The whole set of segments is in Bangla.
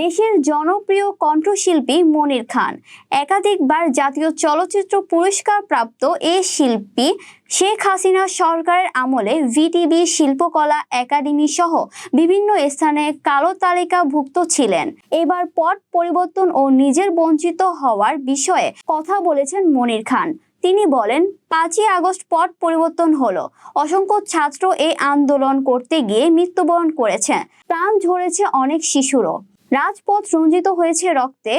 দেশের জনপ্রিয় কণ্ঠশিল্পী মনির খান। একাধিকবার জাতীয় চলচ্চিত্র পুরস্কার প্রাপ্ত এই শিল্পী শেখ হাসিনা সরকারের আমলে ভিটিভি শিল্পকলা একাডেমি সহ বিভিন্ন স্থানে কালো তালিকাভুক্ত ছিলেন। এবার পট পরিবর্তন ও নিজের বঞ্চিত হওয়ার বিষয়ে কথা বলেছেন মনির খান। তিনি বলেন, পাঁচই আগস্ট পট পরিবর্তন হলো। অসংখ্য ছাত্র এই আন্দোলন করতে গিয়ে মৃত্যুবরণ করেছে। প্রাণ ঝরেছে অনেক শিশুরও। রাজপথ রঞ্জিত হয়েছে রক্তে।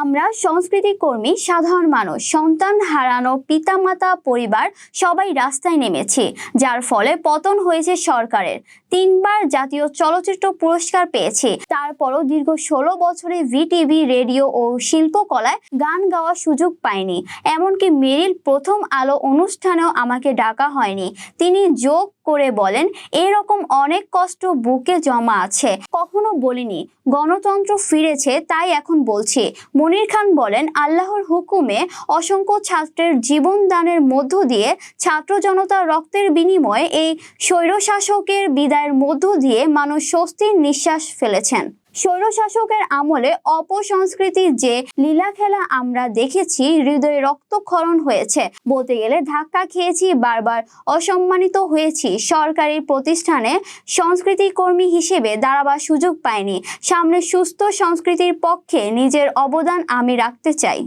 আমরা সংস্কৃতি কর্মী, সাধারণ মানুষ, সন্তান হারানো পিতামাতা পরিবার সবাই রাস্তায় নেমেছি, যার ফলে পতন হয়েছে সরকারের। তিনবার জাতীয় চলচ্চিত্র পুরস্কার পেয়েছি। তারপরও দীর্ঘ ষোলো বছরে ভিটিভি, রেডিও ও শিল্পকলায় গান গাওয়ার সুযোগ পাইনি। এমনকি মেরিল প্রথম আলো অনুষ্ঠানেও আমাকে ডাকা হয়নি। তিনি যোগ করে বলেন, এরকম অনেক কষ্ট বুকে জমা আছে। কখনো বলিনি, গণতন্ত্র ফিরেছে তাই এখন বলছি। মনির খান বলেন, আল্লাহর হুকুমে অসংখ্য ছাত্রের জীবন দানের মধ্য দিয়ে ছাত্র জনতা রক্তের বিনিময়ে এই স্বৈরশাসকের বিদায়ের মধ্য দিয়ে মানুষ স্বস্তির নিঃশ্বাস ফেলেছেন। স্বৈরশাসকের আমলে অপসংস্কৃতির যে লীলা খেলা আমরা দেখেছি, হৃদয়ে রক্তক্ষরণ হয়েছে। বলতে গেলে ধাক্কা খেয়েছি, বারবার অসম্মানিত হয়েছি। সরকারি প্রতিষ্ঠানে সংস্কৃতি কর্মী হিসেবে দাঁড়াবার সুযোগ পাইনি। সামনে সুস্থ সংস্কৃতির পক্ষে নিজের অবদান আমি রাখতে চাই।